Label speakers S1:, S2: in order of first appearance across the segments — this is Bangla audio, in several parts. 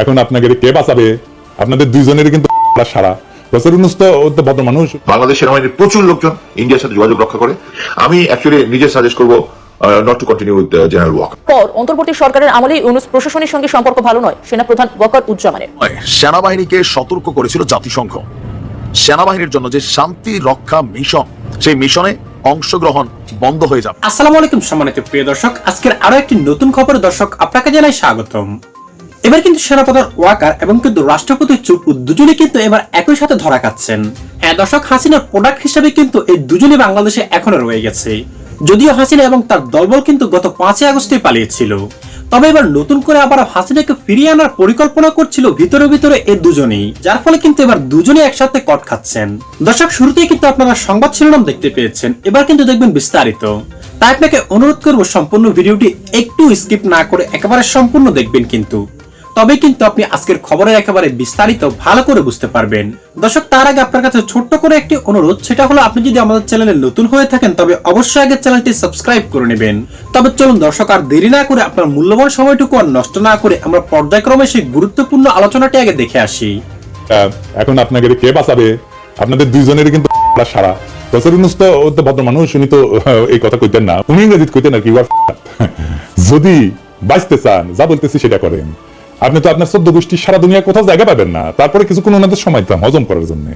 S1: এখন আপনাকে কে বাঁচাবে? আপনাদের দুইজনেরই কিন্তু সারা প্রফেসর তো ভদ্র মানুষ।
S2: বাংলাদেশ সেনাবাহিনীর প্রচুর লোকজন ইন্ডিয়ার সাথে যোগাযোগ রক্ষা করে। আমি অ্যাকচুয়ালি নিজে সাজেস্ট করব not to continue with general Waker
S3: পর অন্তর্বর্তী সরকারের আমলে ইউনুস প্রশাসনের সঙ্গে সম্পর্ক ভালো নয় সেনাপ্রধান ওয়াকার উজ্জামানের।
S4: সেনাবাহিনীকে সতর্ক করেছিল জাতিসংঘ। সেনাবাহিনীর জন্য যে শান্তি রক্ষা মিশন সেই মিশনে অংশগ্রহণ বন্ধ হয়ে যাবে।
S5: আসসালামু আলাইকুম সম্মানিত প্রিয় দর্শক আজকের আরও একটি নতুন খবর দর্শক আপনাকে জানাই স্বাগতম। এবার কিন্তু সেনাপ্রধান ওয়াকার এবং কিন্তু রাষ্ট্রপতি চুপু দুজনে কিন্তু এবার একই সাথে ধরা খাচ্ছেন। হ্যাঁ দর্শক হাসিনার প্রোডাক্ট হিসেবে কিন্তু এই দুজনে বাংলাদেশে এখনও রয়ে গেছে। যদিও হাসিনা এবং তার দলবল কিন্তু গত পাঁচই আগস্টে পালিয়েছিল। তবে এবার নতুন করে আবার হাসিনাকে ফিরিয়ে আনার পরিকল্পনা করছিল ভিতরে ভিতরে এই দুজনেই, যার ফলে কিন্তু এবার দুজনে একসাথে কট খাচ্ছেন। দর্শক, শুরুতেই কিন্তু আপনারা সংবাদ শিরোনাম দেখতে পেয়েছেন, এবার কিন্তু দেখবেন বিস্তারিত। তাই আপনাকে অনুরোধ করব সম্পূর্ণ ভিডিওটি একটু স্কিপ না করে একেবারে সম্পূর্ণ দেখবেন কিন্তু। তবে কিন্তু আপনি আজকের খবরের একেবারে বিস্তারিত ভালো করে বুঝতে পারবেন। দর্শক, তার আগে আপনার কাছে ছোট্ট করে একটি অনুরোধ, সেটা হলো আপনি যদি আমাদের চ্যানেলে নতুন হয়ে থাকেন, তবে অবশ্যই আগে চ্যানেলটি সাবস্ক্রাইব করে নেবেন। তবে চলুন দর্শক, আর দেরি না করে আপনার মূল্যবান সময়টুকু আর নষ্ট না করে আমরা পর্যায়ক্রমে সেই গুরুত্বপূর্ণ আলোচনাটি আগে দেখে আসি।
S1: এখন আপনাকে কে বাঁচাবে? আপনাদের দুইজনেরই কিন্তু সারা প্রফেসর তো ভদ্র মানুষ, উনি তো এই কথা কইতেন না। উনি ইংরেজিত কইতেন আর কি "You যদি বাঁচতে চান, যা বলতেছি সেটা করেন। আপনি তো আপনার চোদ্দ গোষ্ঠী সারা দুনিয়া কোথাও জায়গা পাবেন না। তারপরে কিছুক্ষণ ওনাদের সময় দিতাম হজম করার জন্য।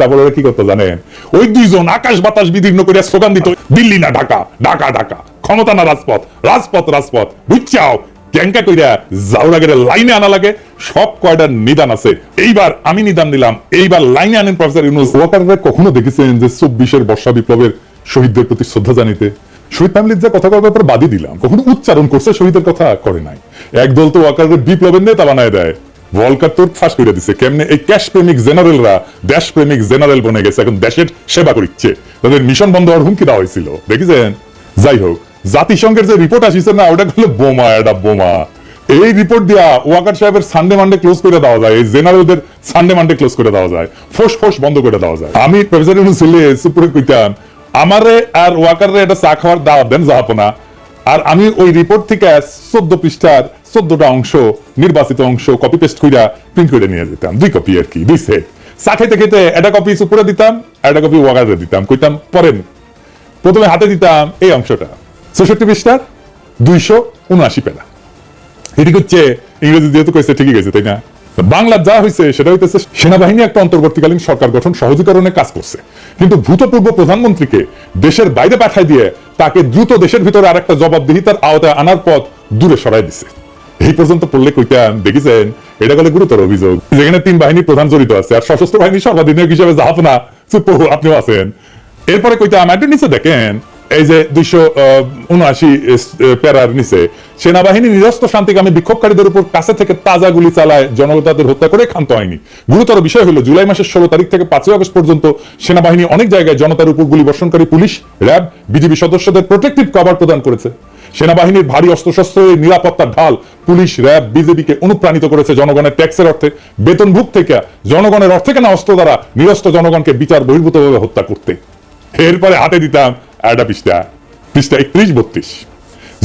S1: তারপরে ওরা কি করতো জানেন? ওই দুইজন আকাশ বাতাস বিদীর্ণ করিয়া স্লোগান দিত, দিল্লি না ঢাকা ঢাকা ঢাকা। ক্ষমতা না রাজপথ রাজপথ রাজপথ। বুঝছাও ক্যাঙ্কা কইরা জাউরাগের লাইনে আনা লাগে। সব কয়টার নিদান আছে। এইবার আমি নিদান দিলাম। এইবার লাইনে আনেন প্রফেসর ইউনুস। ওয়াকাররা কখনো দেখেছেন যে চব্বিশের বর্ষা বিপ্লবের শহীদদের প্রতি শ্রদ্ধা জানিতে? শহীদ ফ্যামিলির যে কথা করার ব্যাপারে বাদই দিলাম, কখনো উচ্চারণ করছে, শহীদের কথা করে নাই। একদল তো ওয়াকারের বিপ্লবের নেতা বানায় দেয়। ভলকার তোর ফাঁস করে দিছে, কেমনে এই ক্যাশ প্রেমিক জেনারেলরা দেশ প্রেমিক জেনারেল বনে গেছে, এখন দেশের সেবা করিচ্ছে। তাদের মিশন বন্ধ হওয়ার হুমকি দেওয়া হয়েছিল, দেখেছেন? যাই হোক, জাতিসংঘের যে রিপোর্ট আসিছে না, ওটা করলে বোমা, এটা বোমা। এই রিপোর্ট দিয়া ওয়াকার সাহেবের সানডে মানডে ক্লোজ করে দেওয়া যায়, এই জেনারেলদের সানডে মানডে ক্লোজ করে দেওয়া যায়, ফোস ফোস বন্ধ করে দেওয়া যায়। আমি প্রফেসর ইউনুস ছেলে সুপুরে কইতাম আমারে আর ওয়াকারে এটা চা খাওয়ার দাওয়াত দেন যাহাপনা আর আমি ওই রিপোর্ট থেকে চোদ্দ পৃষ্ঠার চোদ্দটা অংশ, নির্বাচিত অংশ কপি পেস্ট কইরা প্রিন্ট করে নিয়ে যেতাম। দুই কপি আর কি, দুই সেট চা খাইতে খাইতে একটা কপি সুপুরে দিতাম, আর একটা কপি ওয়াকারে দিতাম। কইতাম, পরেন। প্রথমে হাতে দিতাম এই অংশটা। চৌষট্টি পৃষ্ঠার দুইশো উনআশি পেলা। এটি হচ্ছে ইংরেজি যেহেতু কইছে ঠিকই গেছে, তাই না? বাংলার যা হয়েছে সেটা হইতেছে সেনাবাহিনী একটা অন্তর্বর্তীকালীন সরকার গঠন সহজীকরণে কাজ করছে। কিন্তু ভূতপূর্ব প্রধানমন্ত্রীকে দেশের বাইরে পাঠায় দিয়ে তাকে দ্রুত দেশের ভিতরে আরেকটা জবাবদিহিতার আওতায় আনার পথ দূরে সরাই দিছে। এই পর্যন্ত পড়লে কইতাম, দেখেছেন? এটা গেলে গুরুতর অভিযোগ। যেখানে তিন বাহিনী প্রধান জড়িত আছে, আর সশস্ত্র বাহিনী সর্বাধিনায়ক হিসেবে জাহাপনা চুপ্পু আপনিও আছেন। এরপরে কইতাম একটু নিচে দেখেন এই যে দুইশো উনআশি প্যারার নিচে, সেনাবাহিনী নিরস্ত শান্তিকামী বিক্ষোভকারীদের উপর কাছে থেকে তাজা গুলি চালায়, জনতাদের হত্যা করে ক্ষান্ত হয়নি। গুরুতর বিষয় হলো, জুলাই মাসের ষোলো তারিখ থেকে পাঁচই আগস্ট পর্যন্ত সেনাবাহিনী অনেক জায়গায় জনতার উপর গুলি বর্ষণকারী পুলিশ, র্যাব, বিজিবি সদস্যদের প্রোটেক্টিভ কভার প্রদান করেছে। সেনাবাহিনীর ভারী অস্ত্রশস্ত্রের নিরাপত্তার ঢাল পুলিশ, র্যাব বিজেপিকে অনুপ্রাণিত করেছে জনগণের ট্যাক্সের অর্থে। বেতনভুক থেকে জনগণের অর্থে কেনা অস্ত্র দ্বারা নিরস্ত জনগণকে বিচার বহির্ভূতভাবে হত্যা করতে? এরপরে হাতে দিতাম একটা পৃষ্ঠা। পৃষ্ঠা একত্রিশ, বত্রিশ।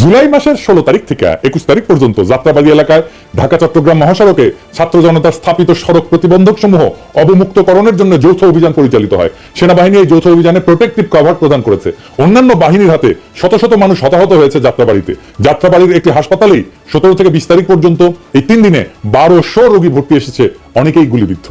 S1: জুলাই মাসের ষোলো তারিখ থেকে একুশ তারিখ পর্যন্ত যাত্রাবাড়ি এলাকায় ঢাকা, চট্টগ্রাম মহাসড়কে ছাত্র জনতার স্থাপিত সড়ক প্রতিবন্ধক সমূহ অবমুক্তকরণের জন্য যৌথ অভিযান পরিচালিত হয়। সেনাবাহিনী এই যৌথ অভিযানে প্রোটেক্টিভ কভার প্রদান করেছে। অন্যান্য বাহিনীর হাতে শত শত মানুষ হতাহত হয়েছে যাত্রাবাড়িতে। যাত্রাবাড়ির একটি হাসপাতালেই সতেরো থেকে বিশ তারিখ পর্যন্ত এই তিন দিনে বারোশো রোগী ভর্তি এসেছে, অনেকেই গুলিবিদ্ধ।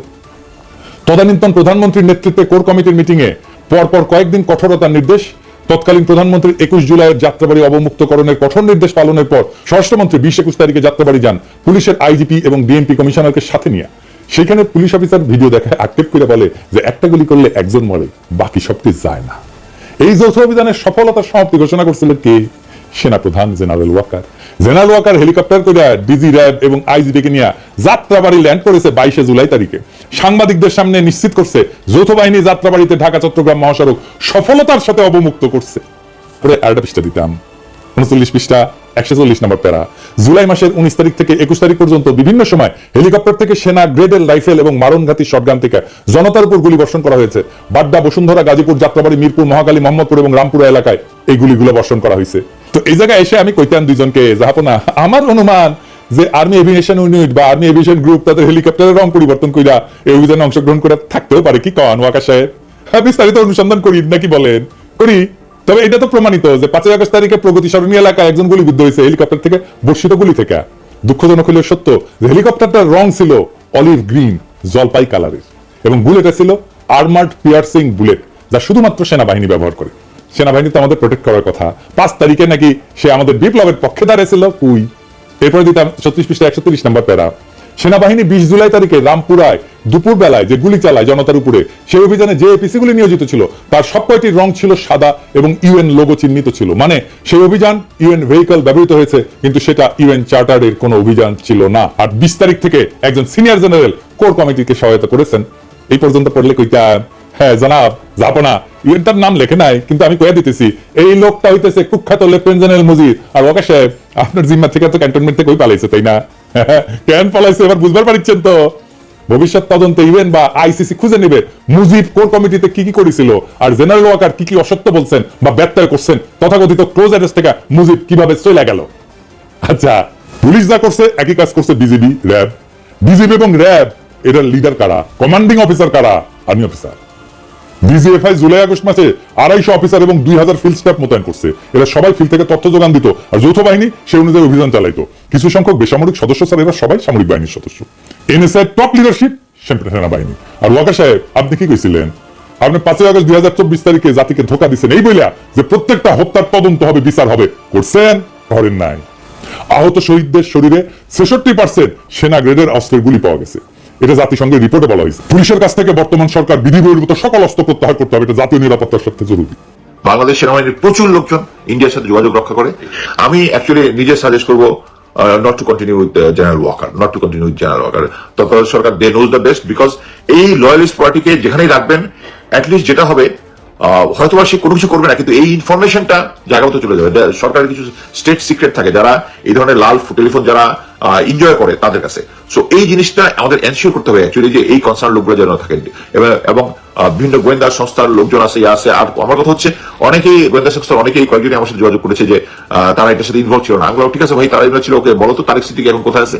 S1: তদানীন্তন প্রধানমন্ত্রীর নেতৃত্বে কোর কমিটির মিটিংয়ে পরপর কয়েকদিন কঠোরতার নির্দেশ। তৎকালীন প্রধানমন্ত্রীর একুশ জুলাইয়ের যাত্রাবাড়ি অবমুক্তকরণের কঠোর নির্দেশ পালনের পর স্বরাষ্ট্রমন্ত্রী বিশ একুশ তারিখে যাত্রাবাড়ি যান পুলিশের আইজিপি এবং ডিএমপি কমিশনারকে সাথে নিয়ে। সেখানে পুলিশ অফিসার ভিডিও দেখায় আক্ষেপ করে বলে যে একটা গুলি করলে একজন মরে, বাকি সবটি যায় না। এই যৌথ অভিযানের সফলতার সমাপ্তি ঘোষণা করছিলেন কে? সেনাপ্রধান general Waker. General Waker helicopter করে ডিজি র্যাব এবং আইজিডিকে নিয়ে যাত্রাবাড়ি ল্যান্ড করেছে বাইশে জুলাই তারিখে। সাংবাদিকদের সামনে নিশ্চিত করছে, যৌথ বাহিনী যাত্রাবাড়িতে ঢাকা, চট্টগ্রাম মহাসড়ক সফলতার সাথে অবমুক্ত করছে। পরে পৃষ্ঠা দিতাম। উনচল্লিশ পৃষ্ঠা, একশো চল্লিশ নম্বর প্যারা। জুলাই মাসের উনিশ তারিখ থেকে একুশ তারিখ পর্যন্ত বিভিন্ন সময় হেলিকপ্টার থেকে সেনা, গ্রেডেল, রাইফেল এবং মারণঘাতী শটগান থেকে জনতার উপর গুলি বর্ষণ করা হয়েছে। বাড্ডা, বসুন্ধরা, গাজীপুর, যাত্রাবাড়ি, মিরপুর মহাকালী মোহাম্মদপুর এবং রামপুরা এলাকায় এই গুলিগুলো বর্ষণ করা হয়েছে। তো এই জায়গায় এসে আমি কইতাম দুইজনকে জাহাপনা আমার অনুমান যে আর্মি এভিয়েশন ইউনিট বা আর্মি এভিয়েশন গ্রুপ তাদের হেলিকপ্টারের রং পরিবর্তন কইরা এই অভিযানে অংশগ্রহণ করে থাকতেও পারে। কি কন ওয়াকা সাহেব? হ্যাঁ বিস্তারিত অনুসন্ধান করি, নাকি বলেন? করি। তবে এটা তো প্রমাণিত যে, পাঁচই আগস্ট তারিখে প্রগতি সরণী এলাকায় একজন গুলিবিদ্ধ হয়েছে হেলিকপ্টার থেকে বর্ষিত গুলি থেকে। দুঃখজনক হলেও সত্য যে হেলিকপ্টারটার রং ছিল অলিভ গ্রিন জলপাই কালারের এবং বুলেটে ছিল আর্মার্ড পিয়ার্সিং বুলেট যা শুধুমাত্র সেনাবাহিনী ব্যবহার করে। সেনাবাহিনী তো আমাদের প্রোটেক্ট করার কথা। পাঁচ তারিখে নাকি সে আমাদের বিপ্লবের পক্ষে দাঁড়িয়েছিল কুই। এরপরে দিতাম ছত্রিশ পৃষ্ঠা একশো তিরিশ নম্বর প্যারা। সেনাবাহিনী বিশ জুলাই তারিখে রামপুরায় দুপুর বেলায় যে গুলি চালায় জনতার উপরে, সেই অভিযানে যে এপিসি গুলি নিয়োজিত ছিল, তার সব কয়টির রং ছিল সাদা এবং ইউএন লোগো চিহ্নিত ছিল। মানে সেই অভিযান ইউএন ভেহিকল ব্যবহৃত হয়েছে, কিন্তু সেটা ইউএন চার্টারের কোনো অভিযান ছিল না। আর বিশ তারিখ থেকে একজন সিনিয়র জেনারেল কোর কমিটিকে সহায়তা করেছেন। এই পর্যন্ত পড়লে কইটা হ্যাঁ জনাব নাম লেখে নাই, কিন্তু আমি কয়ে দিতেছি, এই লোকটা হইতেছে কুখ্যাত জেনারেল মুজির আর ওকে সাহেব, আপনার জিম্মা থেকে তো ক্যান্টনমেন্ট থেকে ওই পালাইছে, তাই না? কেন পালাইছে, এবার বুঝবার পারছেন তো? ভবিষ্যৎ তদন্তে ইউএন বা আইসিসি খুঁজে নেবে, মুজিব কোর কমিটিতে কি কি করেছিল, আর জেনারেল ওয়াকার কি কি অসত্য বলছেন বা ব্যত্যয় করছেন, তথাকথিত ক্লোজ অ্যারেস্ট থেকে মুজিব কীভাবে চলে গেল? আচ্ছা পুলিশ যা করছে, একই কাজ করছে বিজেপি র্যাব। বিজেপি এবং র্যাব, এটার লিডার কারা? কমান্ডিং অফিসার কারা? আর্মি অফিসার ডিজিএফআই জুলাই আগস্ট মাসে আড়াইশো অফিসার এবং দুই হাজার ফিল্ড স্টাফ মোতায়েন করছে। এরা সবাই ফিল্ড থেকে তথ্য যোগান দিত আর যৌথ বাহিনী সে অনুযায়ী অভিযান চালাইতো। কিছু সংখ্যক বেসামরিক সদস্য স্যার, এরা সবাই সামরিক বাহিনীর সদস্য। এনএসআই টপ লিডারশিপ সেনাবাহিনী। আর ওয়াকা সাহেব, আপনি কি কইছিলেন? আপনি পাঁচই আগস্ট দুই হাজার চব্বিশ তারিখে জাতিকে ধোকা দিচ্ছেন এই বইলা যে প্রত্যেকটা হত্যার তদন্ত হবে, বিচার হবে, করছেন, ধরেন নাই। আহত শহীদদের শরীরে ছেষট্টি পার্সেন্ট সেনা গ্রেডের অস্ত্রের গুলি পাওয়া গেছে। এটা জাতিসংঘের রিপোর্টে বলা হয়েছে। পুলিশের কাছ থেকে বর্তমান সরকার বিধি বহির্ভূত সকল অস্ত্র প্রত্যাহার করতে হবে, এটা জাতীয় নিরাপত্তার সাথে জরুরি।
S2: বাংলাদেশ সেনাবাহিনীর প্রচুর লোকজন ইন্ডিয়ার সাথে যোগাযোগ রক্ষা করে। আমি অ্যাকচুয়ালি নিজে সাজেস্ট করব not to continue with general Waker not to continue with general Waker তৎপর সরকার they knows the best because এই লয়ালিস্ট পার্টিকে যেখানেই রাখবেন অ্যাটলিস্ট যেটা হবে আহ, হয়তোবা সে কোনো কিছু করবে না কিন্তু এই ইনফরমেশনটা জায়গা মতো চলে যাবে। সরকারের কিছু স্টেট সিক্রেট থাকে যারা এই ধরনের লাল টেলিফোন যারা এনজয় করে তাদের কাছে। সো এই জিনিসটা আমাদের এনশিওর করতে হবে অ্যাকচুয়ালি যে এই কনসার্ন লোকগুলো যেন থাকে এবং- বিভিন্ন গোয়েন্দা সংস্থার লোকজন আছে ইয়ে আছে। আর আমার কথা হচ্ছে অনেকেই গোয়েন্দা সংস্থার অনেকেই কয়েকজনই আমার সাথে যোগাযোগ করেছে যে তারা এটার সাথে ইনভলভ ছিল না। আমি ঠিক আছে ভাই তারা ছিল ওকে বলো তো তারেক সিদ্দিকি এখন কোথায় আছে?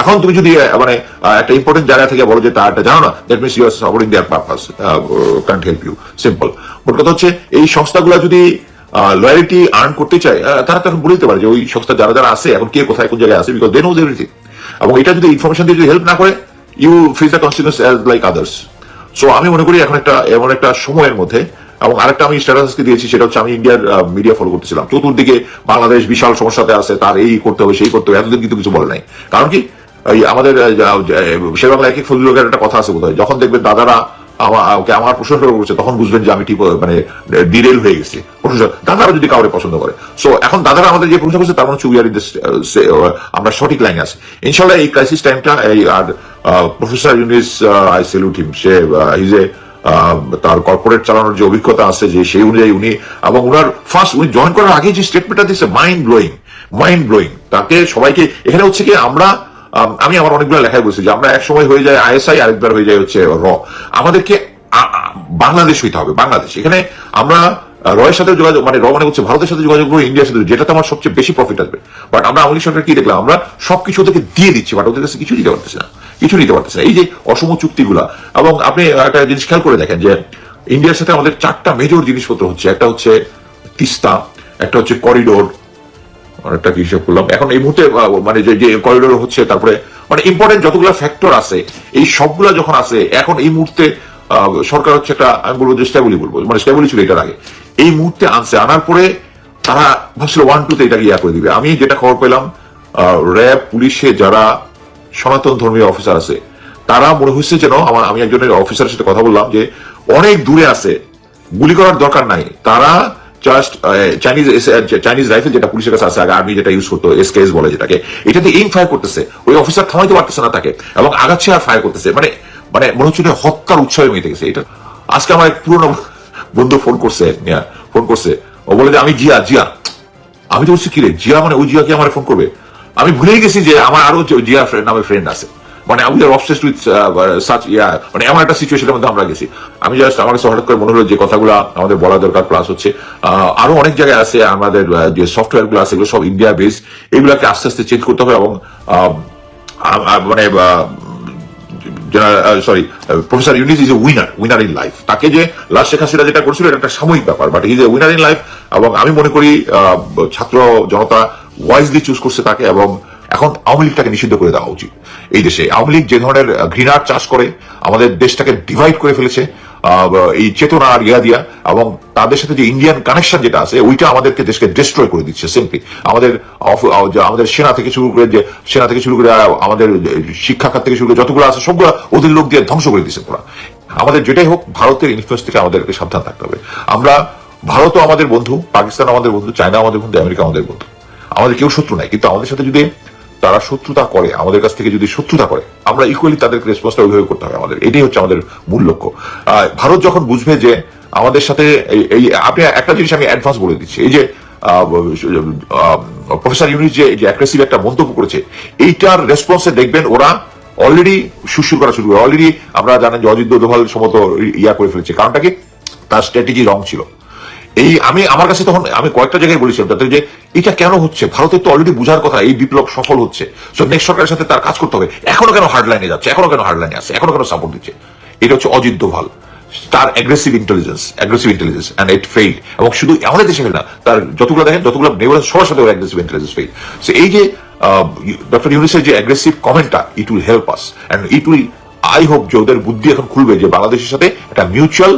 S2: এখন তুমি যদি মানে একটা ইম্পর্টেন্ট জায়গা থেকে বলো যে তারটা জানো না that means you are supporting their purpose can't help you simple মোট কথা হচ্ছে, এই সংস্থাগুলো যদি লয়ালিটি আর্ন করতে চায় তারা তখন বলে দিতে পারে যে ওই সংস্থা যারা যারা আছে, এখন কে কোথায় কোন জায়গায় আছে বিকজ দে নোজ এভরিথিং এবং এটা যদি ইনফরমেশন দিয়ে যদি হেল্প না করে you face the consequence as like others so আমি মনে করি এখন একটা, এমন একটা সময়ের মধ্যে, এবং আরেকটা আমি স্ট্যাটাসকে দিয়েছি, সেটা হচ্ছে আমি ইন্ডিয়ার মিডিয়া ফলো করতেছিলাম। চতুর্দিকে বাংলাদেশ বিশাল সমস্যাতে আছে, তার এই করতে হবে, সেই করতে হবে, এতদিন কিন্তু কিছু বলে নাই। কারণ কি? এই আমাদের সে বাংলা এক এক ফজলুকের একটা কথা আছে বোধহয়। যখন দেখবেন দাদারা ওকে আমার প্রশংসা করছে, তখন বুঝবেন যে আমি ঠিক মানে ডিরেল হয়ে গেছি। প্রশংসা দাদারা যদি কাউরে পছন্দ করে। সো এখন দাদারা আমাদের যে প্রশংসা করছে, তার মানে হচ্ছে উই আর ইন আমরা সঠিক লাইনে আছি। ইনশাল্লাহ এই ক্রাইসিস টাইমটা এই, আর professor Yunus I salute him say his এ তার কর্পোরেট চালানোর যে অভিজ্ঞতা আছে, যে সেই অনুযায়ী উনি, এবং উনার ফার্স্ট উনি জয়েন করার আগে যে স্টেটমেন্টটা দিচ্ছে মাইন্ড ব্লোয়িং মাইন্ড ব্লোয়িং তাকে সবাইকে, এখানে হচ্ছে কি, আমরা আম, আমি আমার অনেকগুলো লেখায় বলছি যে আমরা এক সময় হয়ে যায় আইএসআই আরেকবার হয়ে যায় হচ্ছে র। আমাদেরকে বাংলাদেশ হইতে হবে বাংলাদেশ। এখানে আমরা রয়ের সাথে যোগাযোগ মানে র মানে হচ্ছে ভারতের সাথে যোগাযোগ করব ইন্ডিয়ার সাথে যেটাতে আমার সবচেয়ে বেশি প্রফিট আসবে। বাট আমরা আওয়ামী সরকার কি দেখলাম? আমরা সবকিছু ওদেরকে দিয়ে দিচ্ছি বাট ওদের কাছে কিছু দিতে পারতেছি না কিছু নিতে পারতেছে না। এই যে অসম চুক্তিগুলা এবং আপনি একটা জিনিস খেয়াল করে দেখেন যে ইন্ডিয়ার সাথে আমাদের চারটা মেজর জিনিসপত্র হচ্ছে একটা হচ্ছে তিস্তা একটা হচ্ছে করিডোর অনেকটা হিসাব করলাম। এখন এই মুহূর্তে মানে যে করিডোর হচ্ছে, তারপরে মানে ইম্পর্টেন্ট যতগুলো ফ্যাক্টর আছে, এই সবগুলা যখন আছে, এখন এই মুহূর্তে সরকার হচ্ছে একটা, আমি বলব যে স্টেবলি বলব মানে স্টেবলি ছিল এটার আগে। এই মুহূর্তে আনছে, আনার পরে তারা ভাবছিল ওয়ান টুতে এটাকে ইয়া করে দিবে। আমি যেটা খবর পেলাম র্যাব, পুলিশে যারা সনাতন ধর্মীয় অফিসার আছে, তারা মনে হচ্ছে যেন আমার, আমি একজনের অফিসারের সাথে কথা বললাম যে, অনেক দূরে আছে, গুলি করার দরকার নাই। তারা জাস্ট চাইনিজ চাইনিজ রাইফেল যেটা পুলিশের কাছে আছে, আগে আর্মি যেটা ইউজ করতো বলে যেটাকে, এটাতে এইম ফায়ার করতেছে। ওই অফিসার থামাইতে পারতেছে না তাকে, এবং আগাচ্ছে আর ফায়ার করতেছে। মানে মানে মনে হচ্ছে এটা হত্যার উৎসবে এটা, আজকে আমার এক পুরনো বন্ধু ফোন করছে ফোন করছে। ও বলে যে, আমি জিয়া জিয়া। আমি তো বলছি, কি রে, জিয়া মানে ওই জিয়া কি আমার ফোন করবে? আমি ভুলেই গেছি যে, আমার আরও জিয়া নামে ফ্রেন্ড আছে। মানে আমি অবসেসড উইথ সাচ ইয়া মানে এমন একটা সিচুয়েশনের মধ্যে আমরা গেছি। আমি জাস্ট আমার কাছে হঠাৎ করে মনে হলো যে কথাগুলো আমাদের বলা দরকার প্লাস হচ্ছে আরও অনেক জায়গায় আছে আমাদের যে সফটওয়্যারগুলো আছে, এগুলো সব ইন্ডিয়া বেস এগুলোকে আস্তে আস্তে চেঞ্জ করতে হবে এবং মানে sorry professor Yunus is a winner winner in life তাকে যে লাস্ট শেখ হাসিনা যেটা করছিল, এটা একটা সাময়িক ব্যাপার but is a winner in life এবং আমি মনে করি ছাত্র জনতা ওয়াইজলি চুজ করছে তাকে এবং এখন আওয়ামী লীগটাকে নিষিদ্ধ করে দেওয়া উচিত। এই দেশে আওয়ামী লীগ যে ধরনের ঘৃণার চাষ করে, আমাদের দেশটাকে ডিভাইড করে ফেলেছে এই চেতনা আর ইয়া দিয়া এবং তাদের সাথে যে ইন্ডিয়ান কানেকশন যেটা আছে, ওইটা আমাদেরকে দেশকে ডিস্ট্রয় করে দিচ্ছে সিম্পলি আমাদের আমাদের সেনা থেকে শুরু করে যে, সেনা থেকে শুরু করে আমাদের শিক্ষা খাত থেকে শুরু করে যতগুলো আছে, সবগুলো ওদের লোক দিয়ে ধ্বংস করে দিচ্ছে পুরা আমাদের যেটাই হোক, ভারতের ইনফ্লুয়েন্স থেকে আমাদেরকে সাবধান থাকতে হবে। আমরা, ভারতও আমাদের বন্ধু পাকিস্তান আমাদের বন্ধু চায়না আমাদের বন্ধু আমেরিকা আমাদের বন্ধু। আমাদের কেউ শত্রু নাই। কিন্তু আমাদের সাথে যদি তারা শত্রুতা করে, আমাদের কাছ থেকে যদি শত্রুতা করে, আমরা ইকুয়ালি তাদেরকে রেসপন্সটা ওইভাবে করতে হবে আমাদের। এটাই হচ্ছে আমাদের মূল লক্ষ্য। ভারত যখন বুঝবে যে আমাদের সাথে এই- আপনি একটা জিনিস আমি অ্যাডভান্স বলে দিচ্ছি। এই যে প্রফেসর ইউনিস যে যে অ্যাগ্রেসিভ একটা মন্তব্য করেছে, এইটার রেসপন্সে দেখবেন ওরা অলরেডি সুশুর করা শুরু করে। অলরেডি আমরা জানেন যে অজিত দোভাল সমত ইয়া করে ফেলেছে। কারণটা কি? তার স্ট্র্যাটেজি রং ছিল। এই আমি, আমার কাছে তখন, আমি কয়েকটা জায়গায় বলেছিলাম তাতে যে এটা কেন হচ্ছে? ভারতের তো অলরেডি বুঝার কথা এই বিপ্লব সফল হচ্ছে। সো নেক্সট সরকারের সাথে তার কাজ করতে হবে। এখনও কেন হার্ড লাইনে যাচ্ছে? এখনও কেন হার্ড লাইনে আসছে এখনও কেন সাপোর্ট দিচ্ছে? এটা হচ্ছে অজিত দোভাল। তার aggressive intelligence aggressive intelligence and it fade এবং শুধু আমাদের দেশে না, তার যতগুলো দেখেন, যতগুলো নেবার সবার সাথে অ্যাগ্রেসিভ ইন্টেলিজেন্স ফেইড সো এই যে ডক্টর ইউনিসের যে অ্যাগ্রেসিভ কমেন্টটা it will help us and it will I hope যে ওদের বুদ্ধি এখন খুলবে যে বাংলাদেশের সাথে একটা মিউচুয়াল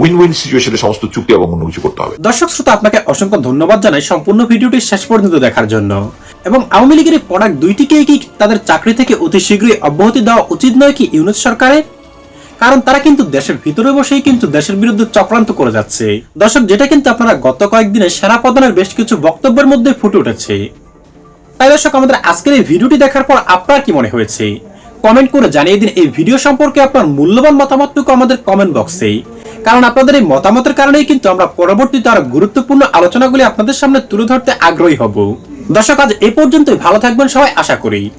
S2: উইন উইন সিচুয়েশনে সমস্ত চুক্তি এবং অন্য কিছু করতে হবে।
S5: দর্শক শ্রোতা, আপনাকে অসংখ্য ধন্যবাদ জানাই সম্পূর্ণ ভিডিওটি শেষ পর্যন্ত দেখার জন্য। এবং আওয়ামী লীগের প্রোডাক্ট দুইটিকেই কি তাদের চাকরি থেকে অতি শীঘ্রই অব্যাহতি দেওয়া উচিত নয় কি ইউনুস সরকারের? কারণ তারা কিন্তু দেশের ভিতরে বসেই কিন্তু দেশের বিরুদ্ধে চক্রান্ত করে যাচ্ছে। দর্শক, যেটা কিন্তু আপনারা গত কয়েকদিনে সেনা প্রধানের বেশ কিছু বক্তব্যের মধ্যে ফুটে উঠেছে। তাই দর্শক, আমাদের আজকের এই ভিডিওটি দেখার পর আপনার কি মনে হয়েছে? কমেন্ট করে জানিয়ে দিন এই ভিডিও সম্পর্কে আপনার মূল্যবান মতামতটুকু আমাদের কমেন্ট বক্সেই কারণ আপনাদের এই মতামতের কারণেই কিন্তু আমরা পরবর্তীতে আরও গুরুত্বপূর্ণ আলোচনাগুলি আপনাদের সামনে তুলে ধরতে আগ্রহী হব। দর্শক, আজ এ পর্যন্তই। ভালো থাকবেন সবাই, আশা করি।